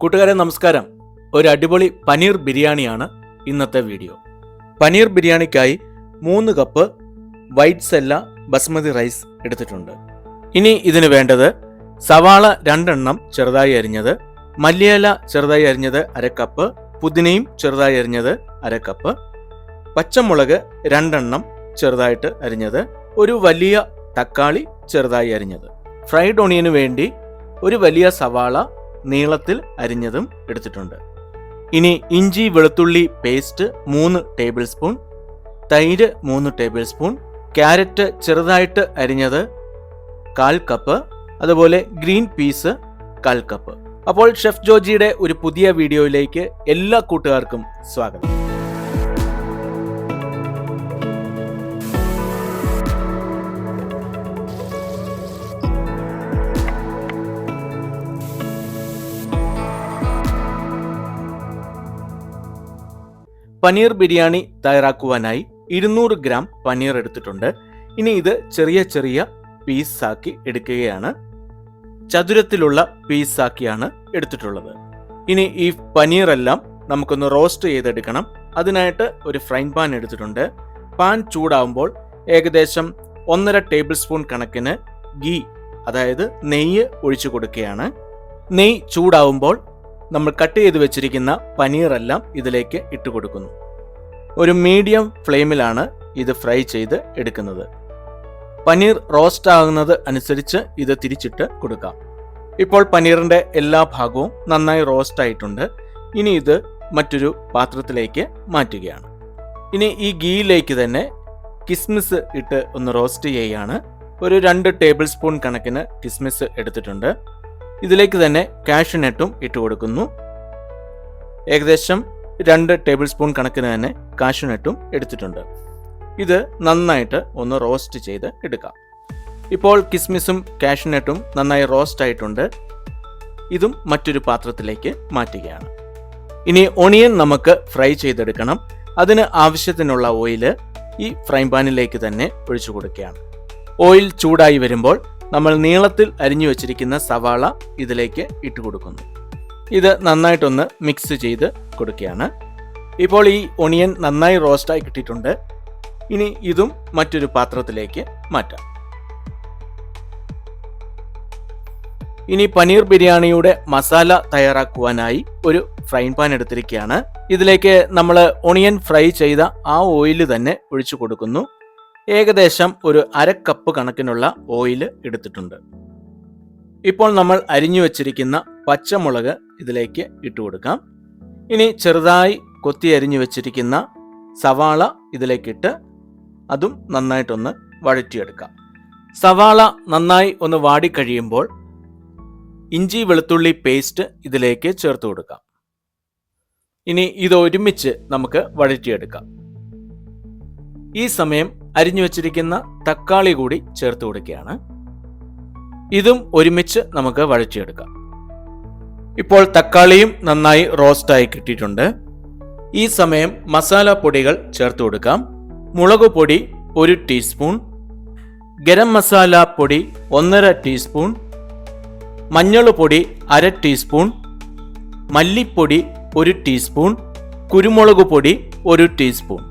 കൂട്ടുകാരെ നമസ്കാരം. ഒരു അടിപൊളി പനീർ ബിരിയാണിയാണ് ഇന്നത്തെ വീഡിയോ. പനീർ ബിരിയാണിക്കായി മൂന്ന് cup white sella basmati rice എടുത്തിട്ടുണ്ട്. ഇനി ഇതിന് വേണ്ടത് സവാള രണ്ടെണ്ണം ചെറുതായി അരിഞ്ഞത് മല്ലിയില ചെറുതായി അരിഞ്ഞത് അര കപ്പ് പുതിനയും ചെറുതായി അരിഞ്ഞത് അര കപ്പ് പച്ചമുളക് രണ്ടെണ്ണം ചെറുതായിട്ട് അരിഞ്ഞത് ഒരു വലിയ തക്കാളി ചെറുതായി അരിഞ്ഞത്. ഫ്രൈഡ് ഓണിയന് വേണ്ടി ഒരു വലിയ സവാള നീളത്തിൽ അരിഞ്ഞതും എടുത്തിട്ടുണ്ട്. ഇനി ഇഞ്ചി വെളുത്തുള്ളി പേസ്റ്റ് മൂന്ന് ടേബിൾ സ്പൂൺ തൈര് മൂന്ന് ടേബിൾ സ്പൂൺ ക്യാരറ്റ് ചെറുതായിട്ട് അരിഞ്ഞത് കാൽ കപ്പ് അതുപോലെ ഗ്രീൻ പീസ് കാൽ കപ്പ് അപ്പോൾ ഷെഫ് ജോജിയുടെ ഒരു പുതിയ വീഡിയോയിലേക്ക് എല്ലാ കൂട്ടുകാർക്കും സ്വാഗതം. പനീർ ബിരിയാണി തയ്യാറാക്കുവാനായി ഇരുന്നൂറ് ഗ്രാം പനീർ എടുത്തിട്ടുണ്ട്. ഇനി ഇത് ചെറിയ ചെറിയ പീസാക്കി എടുക്കുകയാണ്. ചതുരത്തിലുള്ള പീസാക്കിയാണ് എടുത്തിട്ടുള്ളത്. ഇനി ഈ പനീറെല്ലാം നമുക്കൊന്ന് റോസ്റ്റ് ചെയ്തെടുക്കണം. അതിനായിട്ട് ഒരു ഫ്രൈൻ പാൻ എടുത്തിട്ടുണ്ട്. പാൻ ചൂടാവുമ്പോൾ ഏകദേശം ഒന്നര ടേബിൾ സ്പൂൺ കണക്കിന് ഗീ അതായത് നെയ്യ് ഒഴിച്ചു കൊടുക്കുകയാണ്. നെയ്യ് ചൂടാവുമ്പോൾ നമ്മൾ കട്ട് ചെയ്ത് വെച്ചിരിക്കുന്ന പനീറെല്ലാം ഇതിലേക്ക് ഇട്ട് കൊടുക്കുന്നു. ഒരു മീഡിയം ഫ്ലെയിമിലാണ് ഇത് ഫ്രൈ ചെയ്ത് എടുക്കുന്നത്. പനീർ റോസ്റ്റ് ആകുന്നത് അനുസരിച്ച് ഇത് തിരിച്ചിട്ട് കൊടുക്കാം. ഇപ്പോൾ പനീറിന്റെ എല്ലാ ഭാഗവും നന്നായി റോസ്റ്റ് ആയിട്ടുണ്ട്. ഇനി ഇത് മറ്റൊരു പാത്രത്തിലേക്ക് മാറ്റുകയാണ്. ഇനി ഈ ഗീയിലേക്ക് തന്നെ കിസ്മിസ് ഇട്ട് ഒന്ന് റോസ്റ്റ് ചെയ്യുകയാണ് ഒരു രണ്ട് ടേബിൾ സ്പൂൺ കണക്കിന് കിസ്മിസ് എടുത്തിട്ടുണ്ട്. ഇതിലേക്ക് തന്നെ കാഷ്യൂനട്ടും ഇട്ട് കൊടുക്കുന്നു. ഏകദേശം രണ്ട് ടേബിൾ സ്പൂൺ കണക്കിന് തന്നെ കാഷ്യൂനട്ടും എടുത്തിട്ടുണ്ട്. ഇത് നന്നായിട്ട് ഒന്ന് റോസ്റ്റ് ചെയ്ത് എടുക്കാം. ഇപ്പോൾ കിസ്മിസും കാഷ്യൂനട്ടും നന്നായി റോസ്റ്റ് ആയിട്ടുണ്ട്. ഇതും മറ്റൊരു പാത്രത്തിലേക്ക് മാറ്റുകയാണ്. ഇനി ഒണിയൻ നമുക്ക് ഫ്രൈ ചെയ്തെടുക്കണം. അതിന് ആവശ്യത്തിനുള്ള ഓയിൽ ഈ ഫ്രൈ പാനിലേക്ക് തന്നെ ഒഴിച്ചു കൊടുക്കുകയാണ്. ഓയിൽ ചൂടായി വരുമ്പോൾ നമ്മൾ നീളത്തിൽ അരിഞ്ഞു വച്ചിരിക്കുന്ന സവാള ഇതിലേക്ക് ഇട്ട് കൊടുക്കുന്നു. ഇത് നന്നായിട്ടൊന്ന് മിക്സ് ചെയ്ത് കൊടുക്കുകയാണ്. ഇപ്പോൾ ഈ ഒണിയൻ നന്നായി റോസ്റ്റായി കിട്ടിയിട്ടുണ്ട്. ഇനി ഇതും മറ്റൊരു പാത്രത്തിലേക്ക് മാറ്റാം. ഇനി പനീർ ബിരിയാണിയുടെ മസാല തയ്യാറാക്കുവാനായി ഒരു ഫ്രൈ പാൻ എടുത്തിരിക്കുകയാണ്. ഇതിലേക്ക് നമ്മൾ ഒണിയൻ ഫ്രൈ ചെയ്ത ആ ഓയിൽ തന്നെ ഒഴിച്ചു കൊടുക്കുന്നു. ഏകദേശം ഒരു അര കപ്പ് കണക്കിനുള്ള ഓയിൽ എടുത്തിട്ടുണ്ട്. ഇപ്പോൾ നമ്മൾ അരിഞ്ഞു വച്ചിരിക്കുന്ന പച്ചമുളക് ഇതിലേക്ക് ഇട്ട് കൊടുക്കാം. ഇനി ചെറുതായി കൊത്തി അരിഞ്ഞു വച്ചിരിക്കുന്ന സവാള ഇതിലേക്കിട്ട് അതും നന്നായിട്ടൊന്ന് വഴറ്റിയെടുക്കാം. സവാള നന്നായി ഒന്ന് വാടിക്കഴിയുമ്പോൾ ഇഞ്ചി വെളുത്തുള്ളി പേസ്റ്റ് ഇതിലേക്ക് ചേർത്ത് കൊടുക്കാം. ഇനി ഇത് ഒരുമിച്ച് നമുക്ക് വഴറ്റിയെടുക്കാം. ഈ സമയം അരിഞ്ഞു വെച്ചിരിക്കുന്ന തക്കാളി കൂടി ചേർത്ത് കൊടുക്കുകയാണ്. ഇതും ഒരുമിച്ച് നമുക്ക് വഴച്ചെടുക്കാം ഇപ്പോൾ തക്കാളിയും നന്നായി റോസ്റ്റായി കിട്ടിയിട്ടുണ്ട്. ഈ സമയം മസാല പൊടികൾ ചേർത്ത് കൊടുക്കാം. മുളക് പൊടി ഒരു ടീസ്പൂൺ. ഗരം മസാല പൊടി ഒന്നര ടീസ്പൂൺ. മഞ്ഞൾ പൊടി അര ടീസ്പൂൺ. മല്ലിപ്പൊടി ഒരു ടീസ്പൂൺ. കുരുമുളക് പൊടി ഒരു ടീസ്പൂൺ.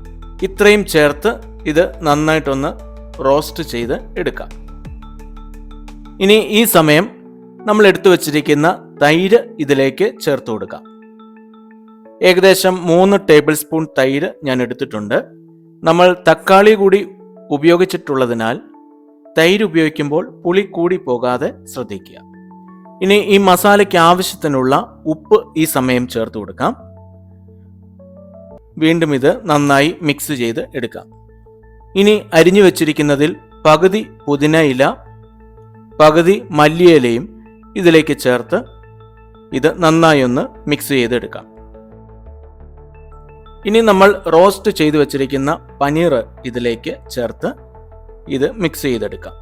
ഇത്രയും ചേർത്ത് ഇത് നന്നായിട്ടൊന്ന് റോസ്റ്റ് ചെയ്ത് എടുക്കാം. ഇനി ഈ സമയം നമ്മൾ എടുത്തു വച്ചിരിക്കുന്ന തൈര് ഇതിലേക്ക് ചേർത്ത് കൊടുക്കാം. ഏകദേശം മൂന്ന് ടേബിൾ സ്പൂൺ തൈര് ഞാൻ എടുത്തിട്ടുണ്ട്. നമ്മൾ തക്കാളി കൂടി ഉപയോഗിച്ചിട്ടുള്ളതിനാൽ തൈര് ഉപയോഗിക്കുമ്പോൾ പുളി കൂടി പോകാതെ ശ്രദ്ധിക്കുക. ഇനി ഈ മസാലയ്ക്ക് ആവശ്യത്തിനുള്ള ഉപ്പ് ഈ സമയം ചേർത്ത് കൊടുക്കാം. വീണ്ടും ഇത് നന്നായി മിക്സ് ചെയ്ത് എടുക്കാം. ഇനി അരിഞ്ഞു വെച്ചിരിക്കുന്നതിൽ പകുതി പുതിന ഇല പകുതി മല്ലിയിലയും ഇതിലേക്ക് ചേർത്ത് ഇത് നന്നായി ഒന്ന് മിക്സ് ചെയ്തെടുക്കാം. ഇനി നമ്മൾ റോസ്റ്റ് ചെയ്തു വെച്ചിരിക്കുന്ന പനീർ ഇതിലേക്ക് ചേർത്ത് ഇത് മിക്സ് ചെയ്തെടുക്കാം.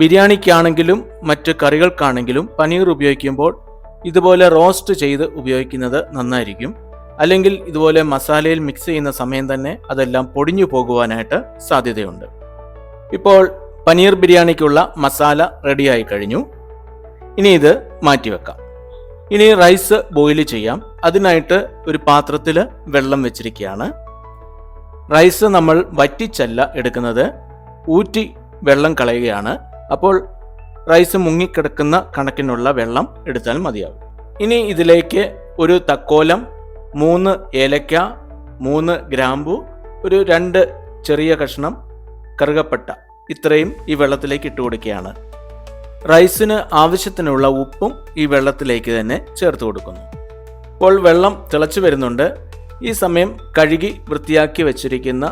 ബിരിയാണിക്കാണെങ്കിലും മറ്റ് കറികൾക്കാണെങ്കിലും പനീർ ഉപയോഗിക്കുമ്പോൾ ഇതുപോലെ റോസ്റ്റ് ചെയ്ത് ഉപയോഗിക്കുന്നത് നന്നായിരിക്കും. അല്ലെങ്കിൽ ഇതുപോലെ മസാലയിൽ മിക്സ് ചെയ്യുന്ന സമയം തന്നെ അതെല്ലാം പൊടിഞ്ഞു പോകുവാനായിട്ട് സാധ്യതയുണ്ട്. ഇപ്പോൾ പനീർ ബിരിയാണിക്കുള്ള മസാല റെഡിയായി കഴിഞ്ഞു. ഇനി ഇത് മാറ്റിവെക്കാം. ഇനി റൈസ് ബോയിൽ ചെയ്യാം. അതിനായിട്ട് ഒരു പാത്രത്തിൽ വെള്ളം വെച്ചിരിക്കുകയാണ്. റൈസ് നമ്മൾ വറ്റിച്ചല്ല എടുക്കുന്നത്. ഊറ്റി വെള്ളം കളയുകയാണ്. അപ്പോൾ റൈസ് മുങ്ങിക്കിടക്കുന്ന കണക്കിനുള്ള വെള്ളം എടുത്താൽ മതിയാവും. ഇനി ഇതിലേക്ക് ഒരു തക്കോലം മൂന്ന് ഏലക്ക മൂന്ന് ഗ്രാമ്പു ഒരു രണ്ട് ചെറിയ കഷ്ണം കറുകപ്പട്ട. ഇത്രയും ഈ വെള്ളത്തിലേക്ക് ഇട്ട് കൊടുക്കുകയാണ്. റൈസിന് ആവശ്യത്തിനുള്ള ഉപ്പും ഈ വെള്ളത്തിലേക്ക് തന്നെ ചേർത്ത് കൊടുക്കുന്നു. ഇപ്പോൾ വെള്ളം തിളച്ചു വരുന്നുണ്ട്. ഈ സമയം കഴുകി വൃത്തിയാക്കി വെച്ചിരിക്കുന്ന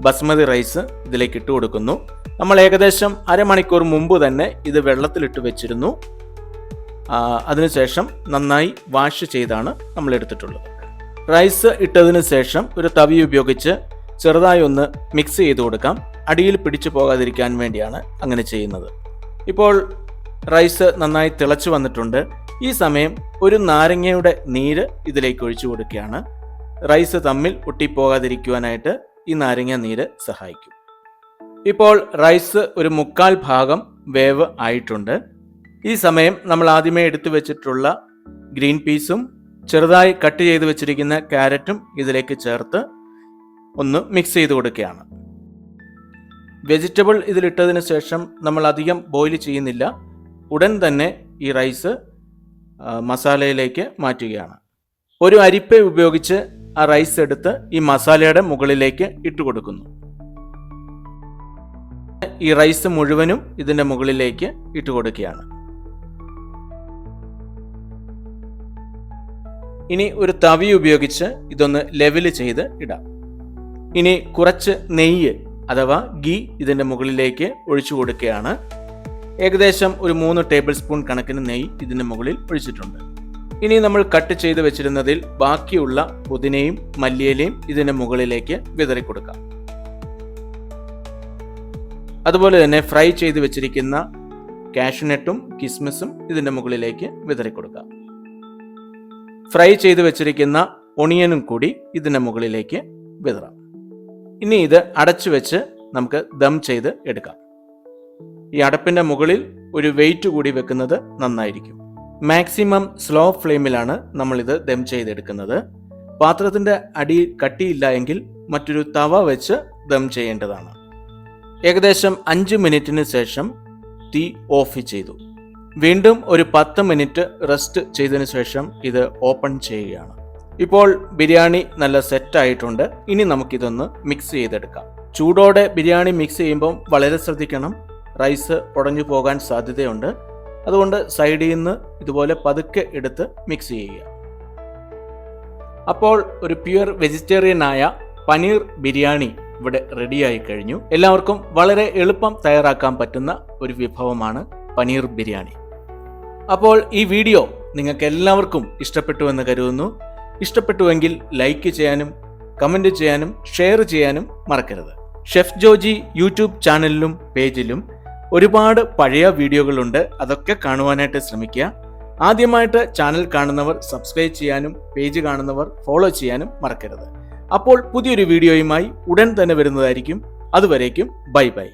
ബസ്മതി റൈസ് ഇതിലേക്ക് ഇട്ട് കൊടുക്കുന്നു. നമ്മൾ ഏകദേശം അരമണിക്കൂർ മുമ്പ് തന്നെ ഇത് വെള്ളത്തിലിട്ട് വെച്ചിരുന്നു. അതിനുശേഷം നന്നായി വാഷ് ചെയ്താണ് നമ്മൾ എടുത്തിട്ടുള്ളത്. റൈസ് ഇട്ടതിന് ശേഷം ഒരു തവി ഉപയോഗിച്ച് ചെറുതായി ഒന്ന് മിക്സ് ചെയ്ത് കൊടുക്കാം. അടിയിൽ പിടിച്ചു പോകാതിരിക്കാൻ വേണ്ടിയാണ് അങ്ങനെ ചെയ്യുന്നത്. ഇപ്പോൾ റൈസ് നന്നായി തിളച്ചു വന്നിട്ടുണ്ട്. ഈ സമയം ഒരു നാരങ്ങയുടെ നീര് ഇതിലേക്ക് ഒഴിച്ചു കൊടുക്കുകയാണ്. റൈസ് തമ്മിൽ ഒട്ടിപ്പോകാതിരിക്കുവാനായിട്ട് ഈ നാരങ്ങ നീര് സഹായിക്കും. ഇപ്പോൾ റൈസ് ഒരു മുക്കാൽ ഭാഗം വേവ് ആയിട്ടുണ്ട്. ഈ സമയം നമ്മൾ ആദ്യമേ എടുത്തു വെച്ചിട്ടുള്ള ഗ്രീൻ പീസും ചെറുതായി കട്ട് ചെയ്ത് വെച്ചിരിക്കുന്ന ക്യാരറ്റും ഇതിലേക്ക് ചേർത്ത് ഒന്ന് മിക്സ് ചെയ്ത് കൊടുക്കുകയാണ്. വെജിറ്റബിൾ ഇതിലിട്ടതിന് ശേഷം നമ്മൾ അധികം ബോയിൽ ചെയ്യുന്നില്ല. ഉടൻ തന്നെ ഈ റൈസ് മസാലയിലേക്ക് മാറ്റുകയാണ്. ഒരു അരിപ്പ ഉപയോഗിച്ച് ആ റൈസ് എടുത്ത് ഈ മസാലയുടെ മുകളിലേക്ക് ഇട്ട് കൊടുക്കുന്നു. ഈ റൈസ് മുഴുവനും ഇതിന്റെ മുകളിലേക്ക് ഇട്ട് കൊടുക്കുകയാണ്. ഇനി ഒരു തവി ഉപയോഗിച്ച് ഇതൊന്ന് ലെവൽ ചെയ്ത് ഇടാം. ഇനി കുറച്ച് നെയ്യ് അഥവാ ഗീ ഇതിന്റെ മുകളിലേക്ക് ഒഴിച്ചു കൊടുക്കുകയാണ്. ഏകദേശം ഒരു മൂന്ന് ടേബിൾ സ്പൂൺ കണക്കിന് നെയ്യ് ഇതിന്റെ മുകളിൽ ഒഴിച്ചിട്ടുണ്ട്. ഇനി നമ്മൾ കട്ട് ചെയ്ത് വെച്ചിരുന്നതിൽ ബാക്കിയുള്ള പുതിനയും മല്ലിയിലയും ഇതിന്റെ മുകളിലേക്ക് വിതറി കൊടുക്കാം. അതുപോലെ തന്നെ ഫ്രൈ ചെയ്ത് വെച്ചിരിക്കുന്ന കാഷ്നട്ടും കിസ്മിസും ഇതിന്റെ മുകളിലേക്ക് വിതറി കൊടുക്കാം. ഫ്രൈ ചെയ്ത് വെച്ചിരിക്കുന്ന ഒണിയനും കൂടി ഇതിന്റെ മുകളിലേക്ക് വിതറാം. ഇനി ഇത് അടച്ചു വെച്ച് നമുക്ക് ദം ചെയ്ത് എടുക്കാം. ഈ അടപ്പിന്റെ മുകളിൽ ഒരു വെയിറ്റ് കൂടി വെക്കുന്നത് നന്നായിരിക്കും. മാക്സിമം സ്ലോ ഫ്ലെയിമിലാണ് നമ്മളിത് ദം ചെയ്തെടുക്കുന്നത്. പാത്രത്തിന്റെ അടി കട്ടിയില്ല എങ്കിൽ മറ്റൊരു തവ വെച്ച് ദം ചെയ്യേണ്ടതാണ്. ഏകദേശം അഞ്ച് മിനിറ്റിന് ശേഷം തീ ഓഫ് ചെയ്തു. വീണ്ടും ഒരു പത്ത് മിനിറ്റ് റെസ്റ്റ് ചെയ്തതിനു ശേഷം ഇത് ഓപ്പൺ ചെയ്യുകയാണ്. ഇപ്പോൾ ബിരിയാണി നല്ല സെറ്റ് ആയിട്ടുണ്ട്. ഇനി നമുക്കിതൊന്ന് മിക്സ് ചെയ്തെടുക്കാം. ചൂടോടെ ബിരിയാണി മിക്സ് ചെയ്യുമ്പം വളരെ ശ്രദ്ധിക്കണം. റൈസ് ഉടഞ്ഞു പോകാൻ സാധ്യതയുണ്ട്. അതുകൊണ്ട് സൈഡിൽ നിന്ന് ഇതുപോലെ പതുക്കെ എടുത്ത് മിക്സ് ചെയ്യുക. അപ്പോൾ ഒരു പ്യുവർ വെജിറ്റേറിയൻ ആയ പനീർ ബിരിയാണി ഇവിടെ റെഡിയായി കഴിഞ്ഞു. എല്ലാവർക്കും വളരെ എളുപ്പം തയ്യാറാക്കാൻ പറ്റുന്ന ഒരു വിഭവമാണ് പനീർ ബിരിയാണി. അപ്പോൾ ഈ വീഡിയോ നിങ്ങൾക്ക് എല്ലാവർക്കും ഇഷ്ടപ്പെട്ടു എന്ന് കരുതുന്നു. ഇഷ്ടപ്പെട്ടുവെങ്കിൽ ലൈക്ക് ചെയ്യാനും കമന്റ് ചെയ്യാനും ഷെയർ ചെയ്യാനും മറക്കരുത്. ഷെഫ് ജോജി യൂട്യൂബ് ചാനലിലും പേജിലും ഒരുപാട് പഴയ വീഡിയോകളുണ്ട്. അതൊക്കെ കാണുവാനായിട്ട് ശ്രമിക്കുക. ആദ്യമായിട്ട് ചാനൽ കാണുന്നവർ സബ്സ്ക്രൈബ് ചെയ്യാനും പേജ് കാണുന്നവർ ഫോളോ ചെയ്യാനും മറക്കരുത്. അപ്പോൾ പുതിയൊരു വീഡിയോയുമായി ഉടൻ തന്നെ വരുന്നതായിരിക്കും. അതുവരേക്കും ബൈ ബൈ.